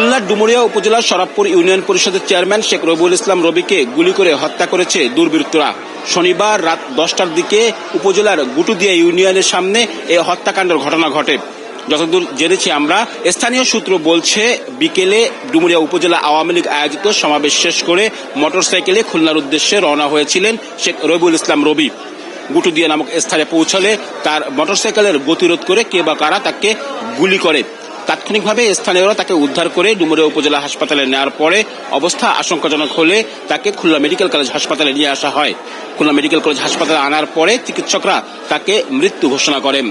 খুলনার ডুমুরিয়া উপজেলার শরাবপুর ইউনিয়ন পরিষদের চেয়ারম্যান শেখ রবিউল ইসলাম রবিকে গুলি করে হত্যা করেছে দুর্বৃত্তরা। শনিবার রাত দশটার দিকে উপজেলার গুটুদিয়া ইউনিয়নের সামনে এই হত্যাকাণ্ডের ঘটনা ঘটে। যতদূর জেনেছি আমরা, স্থানীয় সূত্র বলছে, বিকেলে ডুমুরিয়া উপজেলা আওয়ামী লীগ আয়োজিত সমাবেশ শেষ করে মোটরসাইকেলে খুলনার উদ্দেশ্যে রওনা হয়েছিলেন শেখ রবিউল ইসলাম রবি। গুটুদিয়া নামক স্থানে পৌঁছালে তার মোটরসাইকেলের গতিরোধ করে কে বা কারা তাকে গুলি করে। তাৎক্ষণিকভাবে স্থানীয়রা তাকে উদ্ধার করে ডুমুরিয়া উপজেলা হাসপাতালে নেওয়ার পরে অবস্থা আশঙ্কাজনক হলে তাকে খুলনা মেডিকেল কলেজ হাসপাতালে নিয়ে আসা হয়। খুলনা মেডিকেল কলেজ হাসপাতালে আনার পরে চিকিৎসকরা তাকে মৃত্যু ঘোষণা করেন।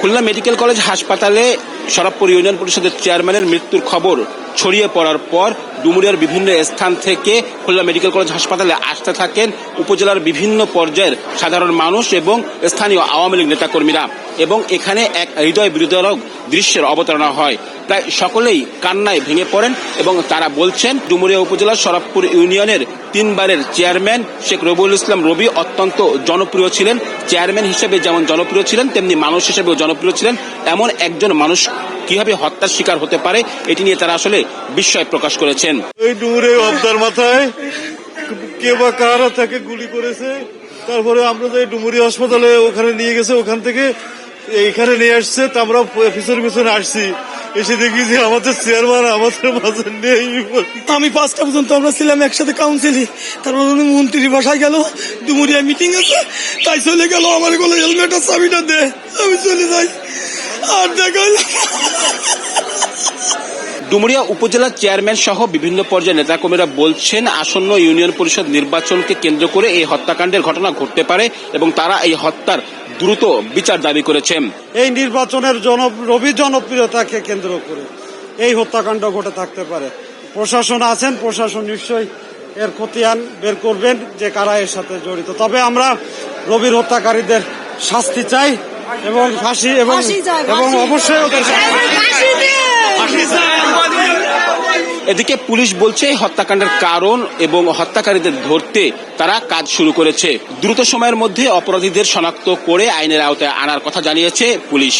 খুলনা মেডিকেল কলেজ হাসপাতালে শরাবপুর ইউনিয়ন পরিষদের চেয়ারম্যানের মৃত্যুর খবর ছড়িয়ে পড়ার পর ডুমুরিয়ার বিভিন্ন স্থান থেকে খুলনা মেডিকেল কলেজ হাসপাতালে আসতে থাকেন উপজেলার বিভিন্ন পর্যায়ের সাধারণ মানুষ এবং স্থানীয় আওয়ামী লীগ নেতাকর্মীরা। এবং এখানে এক হৃদয় বিরোধক দৃশ্যের অবতারণা হয়। প্রায় সকলেই কান্নায় ভেঙে পড়েন এবং তারা বলছেন, ডুমুরিয়া উপজেলার শরাবপুর ইউনিয়নের তিনবারের চেয়ারম্যান শেখ রবিউল ইসলাম রবি অত্যন্ত জনপ্রিয় ছিলেন। চেয়ারম্যান হিসেবে যেমন জনপ্রিয় ছিলেন, তেমনি মানুষ হিসেবেও জনপ্রিয় ছিলেন। এমন একজন মানুষ কীভাবে হত্যার শিকার হতে পারে, এটি নিয়ে তারা আসলে বিস্ময় প্রকাশ করেছেন। ওই ডুমুরে অবদার মাথায় কে বা কারা তাকে গুলি করেছে, তারপরে আমরা যে ডুমুরি হাসপাতালে ওখানে নিয়ে গেছে, ওখান থেকে এইখানে নিয়ে আসছে, তা আমরা পিছনে আসছি। এসে দেখি যে আমাদের চেয়ারম্যান আমাদের মাঝে নেই। আমি পাঁচটা পর্যন্ত আমরা ছিলাম একসাথে কাউন্সিলে তারপর মন্ত্রী বাসায় গেল দুমুরিয়া মিটিং আছে, তাই চলে গেল আমার বলে হেলমেটের চাবিটা দে। আমি চলে যাই। আর দেখা। ডুমুরিয়া উপজেলা চেয়ারম্যান সহ বিভিন্ন পর্যায়ের নেতাকর্মীরা বলছেন আসন্ন ইউনিয়ন পরিষদ নির্বাচনকে কেন্দ্র করে এই হত্যাকাণ্ডের ঘটনা ঘটতে পারে এবং তারা এই হত্যার দ্রুত বিচার দাবি করেছেন। এই নির্বাচনের জন রবি জনপ্রিয়তাকে কেন্দ্র করে এই হত্যাকাণ্ড ঘটে থাকতে পারে। প্রশাসন আছেন প্রশাসন নিশ্চয়ই এর খতিয়ান বের করবেন যে কারা এর সাথে জড়িত। তবে আমরা রবির হত্যাকারীদের শাস্তি চাই এবং ফাঁসি এবং এবং অবশ্যই ওদের এদিকে পুলিশ বলছে হত্যাকাণ্ডের কারণ এবং হত্যাকারীদের ধরতে তারা কাজ শুরু করেছে। দ্রুত সময়ের মধ্যে অপরাধীদের শনাক্ত করে আইনের আওতায় আনার কথা জানিয়েছে পুলিশ।